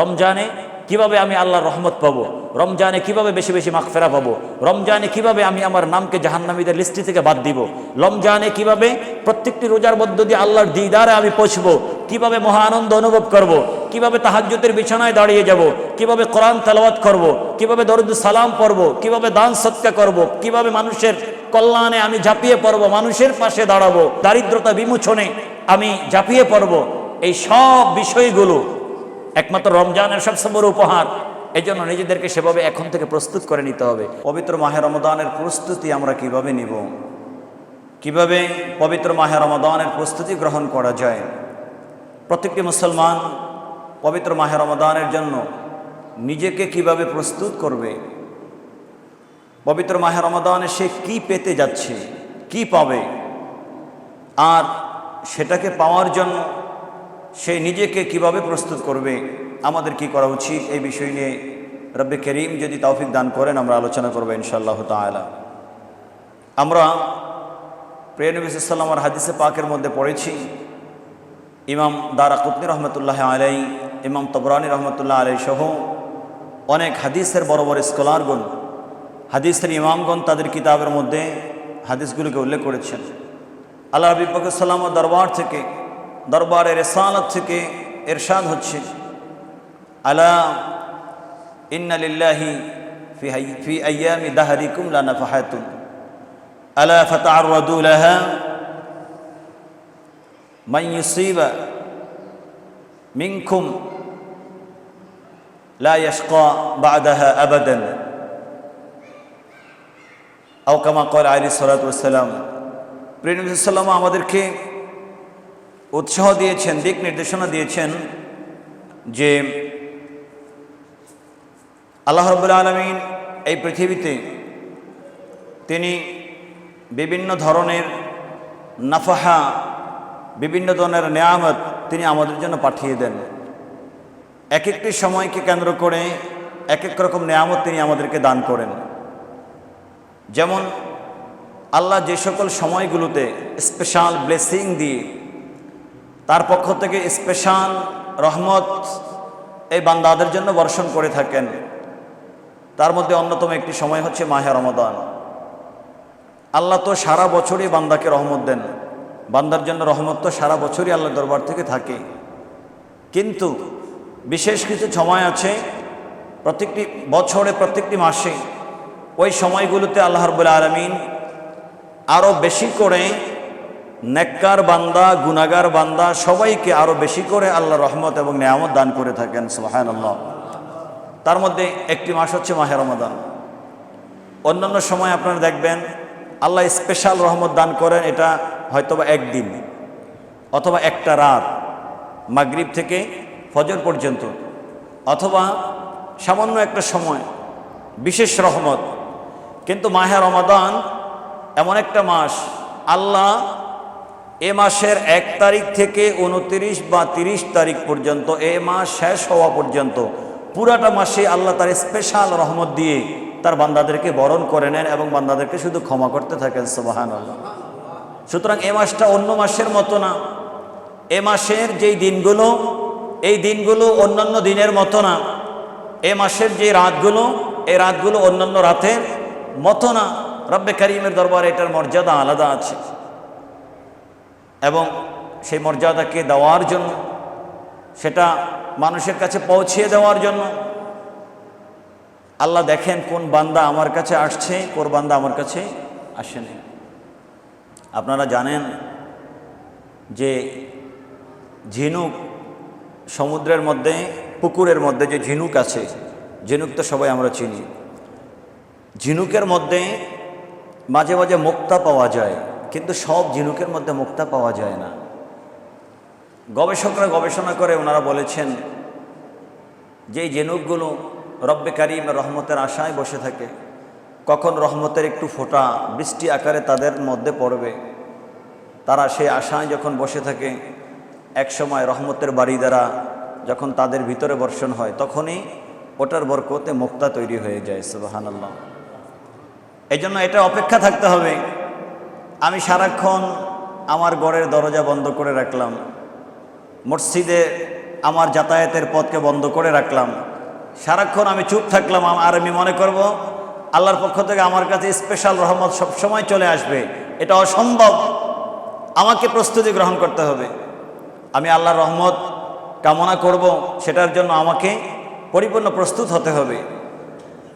রমজানে কীভাবে আমি আল্লাহর রহমত পাবো? রমজানে কীভাবে বেশি বেশি মাগফেরা পাবো? রমজানে কীভাবে আমি আমার নামকে জাহান্নামীদের লিস্টি থেকে বাদ দিব? রমজানে কীভাবে প্রত্যেকটি রোজার মধ্য দিয়ে আল্লাহর দিদারে আমি পৌঁছবো? কীভাবে মহা আনন্দ অনুভব করব। কীভাবে তাহাজ্যতের বিছানায় দাঁড়িয়ে যাব? কীভাবে কোরআন তেলাওয়াত করব। কীভাবে দরুদ সালাম পড়ব? কীভাবে দান সৎকা করব। কীভাবে মানুষের কল্যাণে আমি ঝাঁপিয়ে পড়ব? মানুষের পাশে দাঁড়াবো? দারিদ্রতা বিমোচনে আমি ঝাঁপিয়ে পড়ব? এই সব বিষয়গুলো একমাত্র রমজানের সবচেয়ে বড় উপহার। এই জন্য নিজেদেরকে সেভাবে এখন থেকে প্রস্তুত করে নিতে হবে। পবিত্র মাহে রমদানের প্রস্তুতি আমরা কীভাবে নিব? কীভাবে পবিত্র মাহে রমদানের প্রস্তুতি গ্রহণ করা যায়? প্রত্যেকটি মুসলমান পবিত্র মাহে রমদানের জন্য নিজেকে কীভাবে প্রস্তুত করবে? পবিত্র মাহে রমদানে সে কি পেতে যাচ্ছে? কি পাবে? আর সেটাকে পাওয়ার জন্য সে নিজেকে কীভাবে প্রস্তুত করবে? আমাদের কি করা উচিত? এই বিষয় নিয়ে রব্বে করিম যদি তৌফিক দান করেন, আমরা আলোচনা করব ইনশাআল্লাহ তালা আমরা প্রিয় নবী সাল্লামার হাদিসে পাকের মধ্যে পড়েছি। ইমাম দারা কুতনি রহমতুল্লাহ আলাই ইমাম তবরানি রহমতুল্লাহ আলাই সহ অনেক হাদিসের বড় বড় স্কলারগণ, হাদিসের ইমামগণ তাদের কিতাবের মধ্যে হাদিসগুলোকে উল্লেখ করেছেন। আল্লাহ হাবিবাসাল্লাম দরবার থেকে দরবারের রেসালত থেকে এরশাদ হচ্ছে। আলা ইন্নালিল্লাহি ফি আয়ামি দাহারিকুম লা নাফাহাতুন। আলা ফাতাআররাদু লাহা মান ইউসিবা মিনকুম লা ইয়াশকা বা'দাহা আবাদান। আও কামা কল আলী সালাতাম প্রিয়সাল্লাম আমাদেরকে উৎসাহ দিয়েছেন, দিক নির্দেশনা দিয়েছেন যে আল্লাহ রবুল্লা আলমিন এই পৃথিবীতে তিনি বিভিন্ন ধরনের নাফাহা, বিভিন্ন ধরনের নেয়ামত তিনি আমাদের জন্য পাঠিয়ে দেন। এক একটি সময়কে কেন্দ্র করে এক এক রকম নেয়ামত তিনি আমাদেরকে দান করেন। যেমন আল্লাহ যে সকল সময়গুলোতে স্পেশাল ব্লেসিং দিয়ে তার পক্ষ থেকে স্পেশাল রহমত এই বান্দাদের জন্য বর্ষণ করে থাকেন। তার মধ্যে অন্যতম একটি সময় হচ্ছে মাহে রমাদান। আল্লাহ তো সারা বছরই বান্দাকে রহমত দেন। বান্দার জন্য রহমত তো সারা বছরই আল্লাহ দরবার থেকে থাকে। কিন্তু বিশেষ কিছু সময় আছে, প্রত্যেকটি বছরে, প্রত্যেকটি মাসে ওই সময়গুলোতে আল্লাহ রবুল্লা আলমিন আরও বেশি করে নেককার বান্দা গুনাগার বান্দা, সবাইকে আরও বেশি করে আল্লাহ রহমত এবং নেয়ামত দান করে থাকেন সোহান আল্লাহ তার মধ্যে একটি মাস হচ্ছে মাহে রমাদান অন্যান্য সময় আপনারা দেখবেন, আল্লাহ স্পেশাল রহমত দান করেন, এটা হয়তোবা একদিন অথবা একটা রাত, মাগরিব থেকে ফজর পর্যন্ত, অথবা সামান্য একটা সময়, বিশেষ রহমত। কিন্তু মাহে রমাদান এমন একটা মাস, আল্লাহ এ মাসের এক তারিখ থেকে উনতিরিশ বা তিরিশ তারিখ পর্যন্ত, এ মাস শেষ হওয়া পর্যন্ত পুরাটা মাসে আল্লাহ তার স্পেশাল রহমত দিয়ে তার বান্দাদেরকে বরণ করে নেন এবং বান্দাদেরকে শুধু ক্ষমা করতে থাকেন সুবাহান সুতরাং এ মাসটা অন্য মাসের মতো না। এ মাসের যেই দিনগুলো, এই দিনগুলো অন্যান্য দিনের মতো না। এ মাসের যে রাতগুলো, এই রাতগুলো অন্যান্য রাতের মতো না। রব্বে করিমের দরবারে এটার মর্যাদা আলাদা আছে। এবং সেই মর্যাদাকে দেওয়ার জন্য, সেটা মানুষের কাছে পৌঁছিয়ে দেওয়ার জন্য। আল্লাহ দেখেন কোন বান্দা আমার কাছে আসছে, কোন বান্দা আমার কাছে আসেনি। আপনারা জানেন যে ঝিনুক সমুদ্রের মধ্যে, পুকুরের মধ্যে যে ঝিনুক আছে, ঝিনুক তো সবাই আমরা চিনি। ঝিনুকের মধ্যে মাঝে মাঝে মুক্তা পাওয়া যায়। কিন্তু সব ঝিনুকের মধ্যে মুক্তা পাওয়া যায় না। গবেষকরা গবেষণা করে, ওনারা বলেছেন যে ঝিনুকগুলো রব্বে কারিম রহমতের আশায় বসে থাকে, কখন রহমতের একটু ফোঁটা বৃষ্টি আকারে তাদের মধ্যে পড়বে, তারা সেই আশায় যখন বসে থাকে, এক সময় রহমতের বাড়ি দ্বারা যখন তাদের ভিতরে বর্ষণ হয়, তখনই ওটার বরকতে মুক্তা তৈরি হয়ে যায় সুবাহান আল্লাহ এই জন্য এটা অপেক্ষা থাকতে হবে আমি সারাক্ষণ আমার গড়ের দরজা বন্ধ করে রাখলাম। মসজিদে আমার যাতায়াতের পথকে বন্ধ করে রাখলাম। সারাক্ষণ আমি চুপ থাকলাম আর আমি মনে করব, আল্লাহর পক্ষ থেকে আমার কাছে স্পেশাল রহমত সবসময় চলে আসবে। এটা অসম্ভব। আমাকে প্রস্তুতি গ্রহণ করতে হবে। আমি আল্লাহর রহমত কামনা করব, সেটার জন্য আমাকে পরিপূর্ণ প্রস্তুত হতে হবে।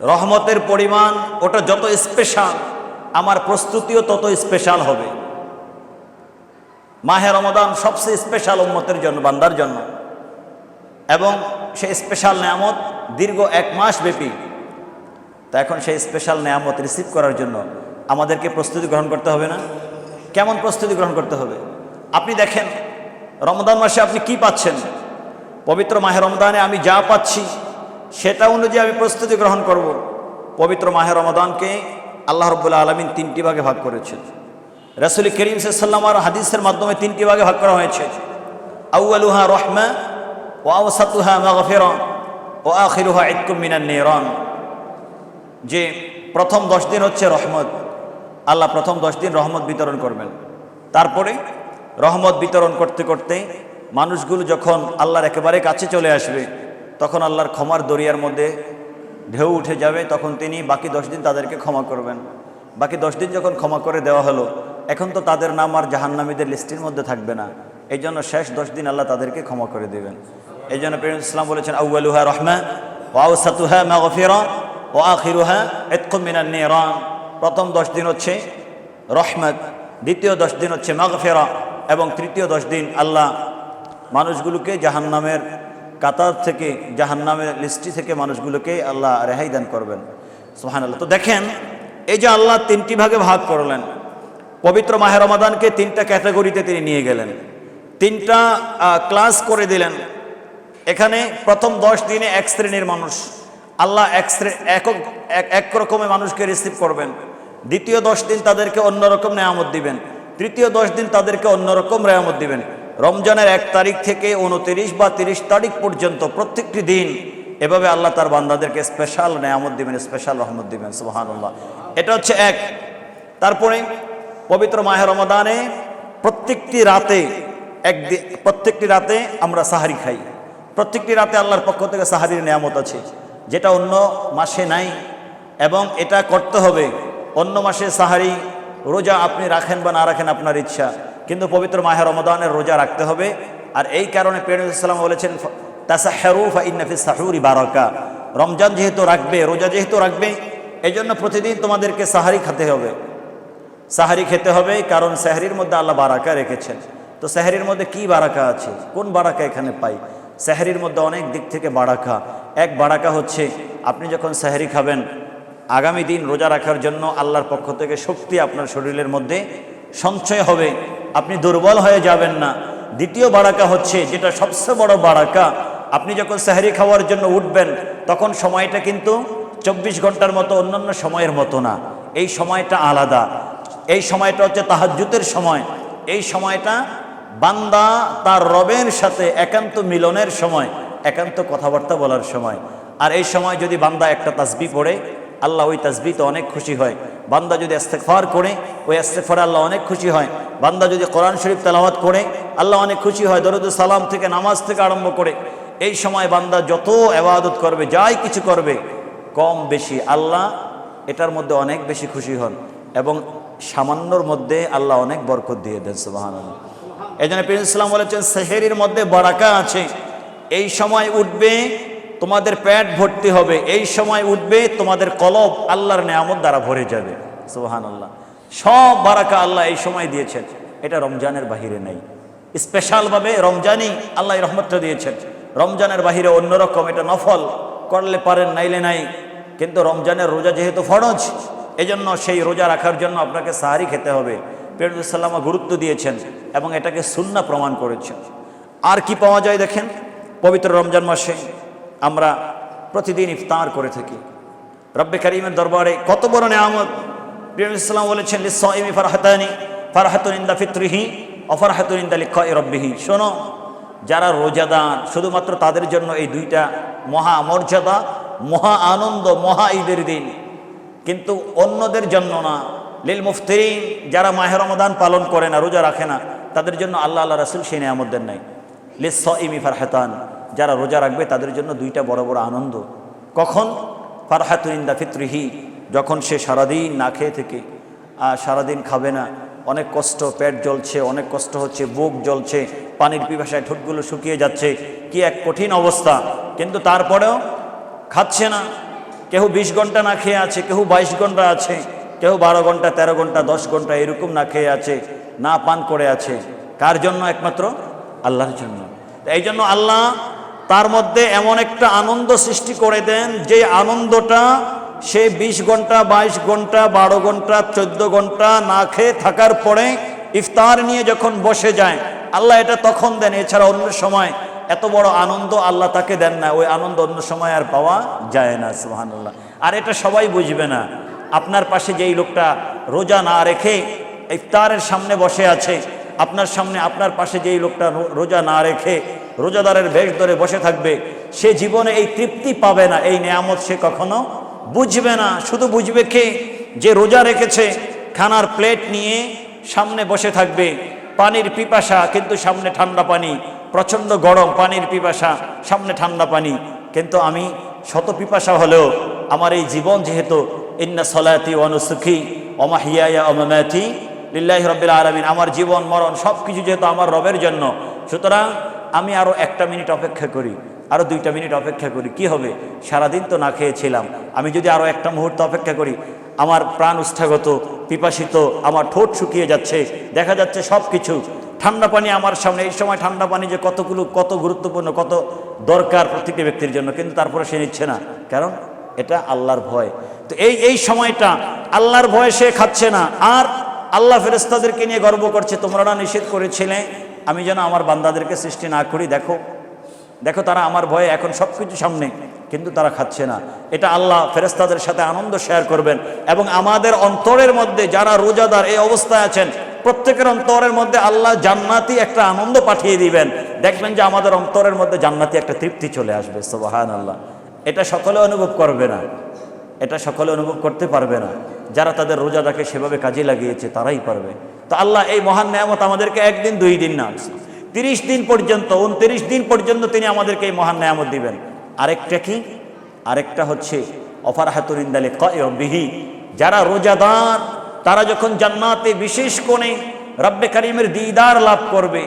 রহমতের পরিমাণ ওটা যত স্পেশাল আমার প্রস্তুতিও তত স্পেশাল হবে। মাহে রমদান সবচেয়ে স্পেশাল উন্মতের জন্য, বান্দার জন্য। এবং সেই স্পেশাল নেয়ামত দীর্ঘ এক মাস ব্যাপী। তা এখন সেই স্পেশাল নেয়ামত রিসিভ করার জন্য আমাদেরকে প্রস্তুতি গ্রহণ করতে হবে না? কেমন প্রস্তুতি গ্রহণ করতে হবে? আপনি দেখেন রমদান মাসে আপনি কি পাচ্ছেন? পবিত্র মাহে রমদানে আমি যা পাচ্ছি, সেটা অনুযায়ী আমি প্রস্তুতি গ্রহণ করব। পবিত্র মাহে রমদানকে আল্লাহ রব্বুল্লা আলমিন তিনটি ভাগে ভাগ করেছেন। রসুল করিম সাল্লামার হাদিসের মাধ্যমে তিনটি ভাগে ভাগ করা হয়েছে। আউআলুহা রহমা ও আওসাতুহা মাগফিরা, ও আখিরুহা ইতকুম মিনান নিরান। যে প্রথম দশ দিন হচ্ছে রহমত। আল্লাহ প্রথম দশ দিন রহমত বিতরণ করবেন। তারপরে রহমত বিতরণ করতে করতে মানুষগুলো যখন আল্লাহর একেবারে কাছে চলে আসবে, তখন আল্লাহর ক্ষমার দরিয়ার মধ্যে ঢেউ উঠে যাবে, তখন তিনি বাকি দশ দিন তাদেরকে ক্ষমা করবেন। বাকি দশ দিন যখন ক্ষমা করে দেওয়া হলো, এখন তো তাদের নাম আর জাহান্নামীদের লিস্টের মধ্যে থাকবে না। এই জন্য শেষ দশ দিন আল্লাহ তাদেরকে ক্ষমা করে দেবেন। এই জন্য প্রেম ইসলাম বলেছেন আউআলুহা রহমা ওয়াউসাতুহা মাগফিরা ও আখিরুহা এতকুমিনান নিরান প্রথম দশ দিন হচ্ছে রহমত, দ্বিতীয় দশ দিন হচ্ছে মাগফেরা, এবং তৃতীয় দশ দিন আল্লাহ মানুষগুলোকে জাহান্নামের কাতার থেকে, জাহান্নামের লিস্টি থেকে মানুষগুলোকে আল্লাহ রেহাই দান করবেন। সোহান আল্লাহ তো দেখেন, এই যে আল্লাহ তিনটি ভাগে ভাগ করলেন। পবিত্র মাহে রমাদানকে তিনটা ক্যাটাগরিতে তিনি নিয়ে গেলেন। তিনটা ক্লাস করে দিলেন। এখানে প্রথম দশ দিনে এক শ্রেণির মানুষ। আল্লাহ এক একক, এক এক রকমের মানুষকে রিসিভ করবেন। দ্বিতীয় দশ দিন তাদেরকে অন্যরকম নেয়ামত দিবেন। তৃতীয় দশ দিন তাদেরকে অন্যরকম রেয়ামত দিবেন। রমজানের এক তারিখ থেকে উনতিরিশ বা তিরিশ তারিখ পর্যন্ত প্রত্যেকটি দিন এভাবে আল্লাহ তার বান্দাদেরকে স্পেশাল নেয়ামত দিবেন স্পেশাল রহমত দিবেন, সুবাহানুল্লাহ। এটা হচ্ছে এক। তারপরে পবিত্র মাহে রমাদানে প্রত্যেকটি রাতে এক প্রত্যেকটি রাতে আমরা সাহারি খাই। প্রত্যেকটি রাতে আল্লাহর পক্ষ থেকে সাহারির নিয়ামত আছে, যেটা অন্য মাসে নাই। এবং এটা করতে হবে। অন্য মাসে সাহারি, রোজা আপনি রাখেন বা না রাখেন আপনার ইচ্ছা। কিন্তু পবিত্র মাহের রমদানের রোজা রাখতে হবে। আর এই কারণে পেরুসালাম বলেছেন তাসা হেরুফা ইন্নাফি সাহুরি বারকা। রমজান যেহেতু রাখবে, রোজা যেহেতু রাখবে এই জন্য প্রতিদিন তোমাদেরকে সাহারি খেতে হবে। সাহারি খেতে হবে, কারণ সাহারির মধ্যে আল্লাহ বারাকা রেখেছেন। তো সাহারির মধ্যে কি বারাকা আছে? কোন বারাকা এখানে পাই? সাহারির মধ্যে অনেক দিক থেকে বারাকা। এক বারাকা হচ্ছে, আপনি যখন সাহারি খাবেন, আগামী দিন রোজা রাখার জন্য আল্লাহর পক্ষ থেকে শক্তি আপনার শরীরের মধ্যে সঞ্চয় হবে, আপনি দুর্বল হয়ে যাবেন না। দ্বিতীয় বারাকা হচ্ছে, যেটা সবচেয়ে বড় বারাকা, আপনি যখন সাহারি খাওয়ার জন্য উঠবেন, তখন সময়টা কিন্তু চব্বিশ ঘণ্টার মতো, অন্যান্য সময়ের মতো না। এই সময়টা আলাদা। এই সময়টা হচ্ছে তাহাজ্জুতের সময়। এই সময়টা বান্দা তার রবের সাথে একান্ত মিলনের সময়, একান্ত কথাবার্তা বলার সময়। আর এই সময় যদি বান্দা একটা তাসবি পড়ে আল্লাহ ওই তাসবিতে অনেক খুশি হয়। বান্দা যদি ইস্তেগফার করে, ওই ইস্তেগফারে আল্লাহ অনেক খুশি হয়। বান্দা যদি কোরআন শরীফ তেলাওয়াত করে, আল্লাহ অনেক খুশি হয়। দরুদ সালাম থেকে নামাজ থেকে আরম্ভ করে, এই সময় বান্দা যত আবাদত করবে, যাই কিছু করবে, কম বেশি আল্লাহ এটার মধ্যে অনেক বেশি খুশি হন এবং সামান্যর মধ্যে আল্লাহ অনেক বরকত দিয়ে দেন সুবাহান এই জন্য প্রিন্স ইসলাম বলেছেন, সেহেরির মধ্যে বারাকা আছে। এই সময় উঠবে তোমাদের প্যাট ভর্তি হবে। এই সময় উঠবে তোমাদের কলব আল্লাহর নেয়ামত দ্বারা ভরে যাবে। সুবাহান আল্লাহ সব বারাকা আল্লাহ এই সময় দিয়েছেন। এটা রমজানের বাহিরে নেই। স্পেশালভাবে রমজানই আল্লাহ রহমতটা দিয়েছেন। রমজানের বাহিরে অন্যরকম, এটা নফল। করলে পারেন, নাইলে নাই। কিন্তু রমজানের রোজা যেহেতু ফরজ, এজন্য সেই রোজা রাখার জন্য আপনাকে সাহারি খেতে হবে। পেরুসাল্লামা গুরুত্ব দিয়েছেন এবং এটাকে সুন্না প্রমাণ করেছেন। আর কি পাওয়া যায় দেখেন? পবিত্র রমজান মাসে আমরা প্রতিদিন ইফতার করে থাকি। রব্বে করিমের দরবারে কত বড় নেয়ামত। ইসলাম বলেছেন লিসাইমি ফারহাতানি, ফারহাতুন ইন্দা ফিত্রিহি অফারহাতুন ইন্দা লিখা রব্বিহি। শোনো, যারা রোজাদার, শুধুমাত্র তাদের জন্য এই দুইটা মহা মর্যাদা, মহা আনন্দ, মহা ঈদের দিন। কিন্তু অন্যদের জন্য না। লিল মুফতিরিন, যারা মাহে রমদান পালন করে না, রোজা রাখে না, তাদের জন্য আল্লাহ আল্লাহ রাসুল সেই নিয়ামত দেন নাই। লিস ইমি ফারহাতান। যারা রোজা রাখবে তাদের জন্য দুইটা বড় বড় আনন্দ। কখন? ফারহাতুইন্দা ফিত্রিহি, যখন সে সারাদিন না খেয়ে থেকে আর সারাদিন খাবে না, অনেক কষ্ট, পেট জ্বলছে, অনেক কষ্ট হচ্ছে, বুক জ্বলছে, পানির পিপাসায় ঠোঁটগুলো শুকিয়ে যাচ্ছে, কি এক কঠিন অবস্থা। কিন্তু তারপরেও খাচ্ছে না। কেউ বিশ ঘণ্টা না খেয়ে আছে কেউ বাইশ ঘণ্টা আছে কেউ বারো ঘণ্টা, তেরো ঘণ্টা, দশ ঘণ্টা এরকম না খেয়ে আছে, না পান করে আছে। কার জন্য একমাত্র? আল্লাহর জন্য। এই জন্য আল্লাহ তার মধ্যে এমন একটা আনন্দ সৃষ্টি করে দেন যে আনন্দটা সে বিশ ঘণ্টা, বাইশ ঘণ্টা, বারো ঘণ্টা, চোদ্দ ঘণ্টা না খেয়ে থাকার পরে ইফতার নিয়ে যখন বসে যায়, আল্লাহ এটা তখন দেন। এছাড়া অন্য সময় এত বড় আনন্দ আল্লাহ তাকে দেন না। ওই আনন্দ অন্য সময় আর পাওয়া যায় না সুহানুল্লাহ আর এটা সবাই বুঝবে না। আপনার পাশে যেই লোকটা রোজা না রেখে ইফতারের সামনে বসে আছে আপনার সামনে, আপনার পাশে যেই লোকটা রোজা না রেখে, রোজাদারের বেশ ধরে বসে থাকবে, সে জীবনে এই তৃপ্তি পাবে না, এই নেয়ামত সে কখনো বুঝবে না। শুধু বুঝবে কে? যে রোজা রেখেছে, খানার প্লেট নিয়ে সামনে বসে থাকবে, পানির পিপাসা, কিন্তু সামনে ঠান্ডা পানি, প্রচণ্ড গরম, পানির পিপাসা, সামনে ঠান্ডা পানি। কিন্তু আমি শত পিপাসা হলেও আমার এই জীবন যেহেতু, ইন্না সলাতি অনুসুখী অমাহিয়া অমামাতি লিল্লাহি রব্বিল আলমিন, আমার জীবন, মরণ সব কিছু যেহেতু আমার রবের জন্য, সুতরাং আমি আরও একটা মিনিট অপেক্ষা করি আরও দুইটা মিনিট অপেক্ষা করি, কি হবে? সারাদিন তো না খেয়েছিলাম, আমি যদি আরও একটা মুহূর্ত অপেক্ষা করি, আমার প্রাণ উষ্ঠাগত, পিপাসিত, আমার ঠোঁট শুকিয়ে যাচ্ছে, দেখা যাচ্ছে সব কিছু ঠান্ডা পানি আমার সামনে, এই সময় ঠান্ডা পানি যে কতগুলো, কত গুরুত্বপূর্ণ, কত দরকার প্রত্যেকটি ব্যক্তির জন্য, কিন্তু তারপরে সে নিচ্ছে না, কারণ এটা আল্লাহর ভয়। তো এই এই সময়টা আল্লাহর ভয়ে সে খাচ্ছে না, আর আল্লাহ ফেরেস্তাদেরকে নিয়ে গর্ব করছে, তোমরা না নিষেধ করেছিলে? আমি যেন আমার বান্দাদেরকে সৃষ্টি না করি। দেখো দেখো তারা আমার ভয়ে এখন সব কিছু সামনে, কিন্তু তারা খাচ্ছে না। এটা আল্লাহ ফেরেস্তাদের সাথে আনন্দ শেয়ার করবেন এবং আমাদের অন্তরের মধ্যে যারা রোজাদার এই অবস্থায় আছেন, প্রত্যেকের অন্তরের মধ্যে আল্লাহ জান্নাতি একটা আনন্দ পাঠিয়ে দিবেন। দেখবেন যে আমাদের অন্তরের মধ্যে জান্নাতি একটা তৃপ্তি চলে আসবে সোবাহান আল্লাহ এটা সকলে অনুভব করবে না। এটা সকলে অনুভব করতে পারবে না। যারা তাদের রোজাটাকে সেভাবে কাজে লাগিয়েছে, তারাই পারবে। তো আল্লাহ এই মহান নেয়ামত আমাদেরকে একদিন, দুই দিন না, তিরিশ দিন পর্যন্ত, উনত্রিশ দিন পর্যন্ত তিনি আমাদেরকে এই মহান নেয়ামত দিবেন। আরেকটা কি? আরেকটা হচ্ছে অফার হাতুরিন্দালে বিহি যারা রোজাদার, তারা যখন জান্নাতে বিশেষ কোণে রব্বে করিমের দিদার লাভ করবে,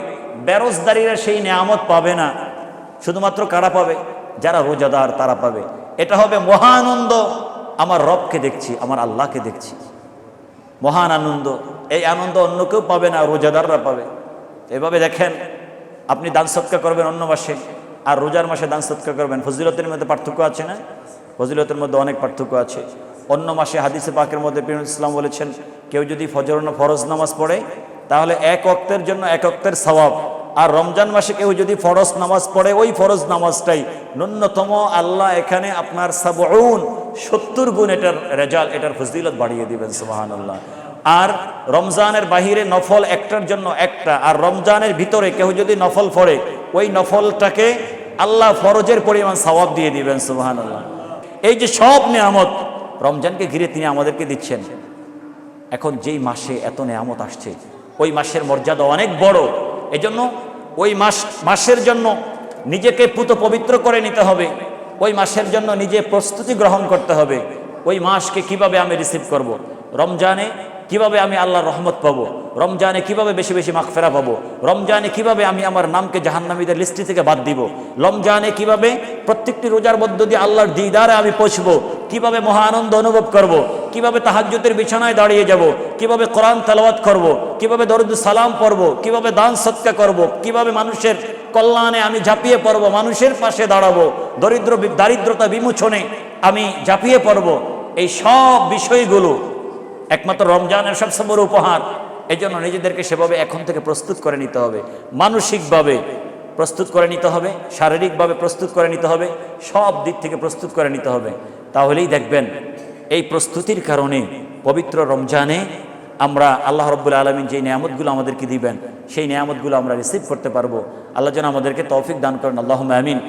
বেরোজদারিরা সেই নেয়ামত পাবে না। শুধুমাত্র কারা পাবে? যারা রোজাদার, তারা পাবে। এটা হবে মহানন্দ। আমার রবকে দেখছি, আমার আল্লাহকে দেখছি। মহান আনন্দ। এই আনন্দ অন্য কেউ পাবে না, রোজাদাররা পাবে। এভাবে দেখেন, আপনি দান সৎকার করবেন অন্য মাসে, আর রোজার মাসে দান সৎকার করবেন। ফজিলতের মধ্যে পার্থক্য আছে না? ফজিলতের মধ্যে অনেক পার্থক্য আছে। অন্য মাসে হাদিসে পাকের মধ্যে পিরুল ইসলাম বলেছেন, কেউ যদি ফজর ফরজ নামাজ পড়ে, তাহলে এক অক্তের জন্য এক অক্তের সওয়াব। আর রমজান মাসে কেউ যদি ফরজ নামাজ পড়ে, ওই ফরজ নামাজটাই। ন্যূনতম আল্লাহ এখানে আপনার সাবউন, সত্তর গুণ এটার রেজাল্ট, এটার ফজিলত বাড়িয়ে দিবেন সুবাহান আল্লাহ আর রমজানের বাহিরে নফল একটার জন্য একটা, আর রমজানের ভিতরে কেউ যদি নফল পড়ে, ওই নফলটাকে আল্লাহ ফরজের পরিমাণ সওয়াব দিয়ে দিবেন সুবাহান আল্লাহ এই যে সব নিয়ামত, রমজানকে ঘিরে তিনি আমাদেরকে দিচ্ছেন। এখন যেই মাসে এত নেয়ামত আসছে, ওই মাসের মর্যাদা অনেক বড়। এজন্য ওই মাস, মাসের জন্য নিজেকে পুত পবিত্র করে নিতে হবে। ওই মাসের জন্য নিজে প্রস্তুতি গ্রহণ করতে হবে। ওই মাসকে কীভাবে আমি রিসিভ করব। রমজানে কীভাবে আমি আল্লাহর রহমত পাবো? রমজানে কীভাবে বেশি বেশি মাগফেরা পাবো? রমজানে কীভাবে আমি আমার নামকে জাহান্নামীদের লিস্টি থেকে বাদ দিব? রমজানে কীভাবে প্রত্যেকটি রোজার মধ্য দিয়ে আল্লাহর দিদারে আমি পৌঁছবো? কীভাবে মহা আনন্দ অনুভব করব। কীভাবে তাহাজ্জুদের বিছানায় দাঁড়িয়ে যাব? কীভাবে কোরআন তেলাওয়াত করব। কীভাবে দরুদ সালাম পড়ব? কীভাবে দান সৎকা করব। কীভাবে মানুষের কল্যাণে আমি ঝাঁপিয়ে পড়ব? মানুষের পাশে দাঁড়াবো? দরিদ্র দারিদ্রতা বিমোচনে আমি ঝাঁপিয়ে পড়ব? এই সব বিষয়গুলো একমাত্র রমজানের সবচেয়ে বড় উপহার। এই জন্য নিজেদেরকে সেভাবে এখন থেকে প্রস্তুত করে নিতে হবে। মানসিকভাবে প্রস্তুত করে নিতে হবে। শারীরিকভাবে প্রস্তুত করে নিতে হবে। সব দিক থেকে প্রস্তুত করে নিতে হবে। তাহলেই দেখবেন এই প্রস্তুতির কারণে পবিত্র রমজানে আমরা আল্লাহ রব্বুল আলমিন যে নিয়ামতগুলো আমাদেরকে দিবেন, সেই নিয়ামতগুলো আমরা রিসিভ করতে পারব। আল্লাহ যেন আমাদেরকে তৌফিক দান করেন। আল্লাহ আমিন।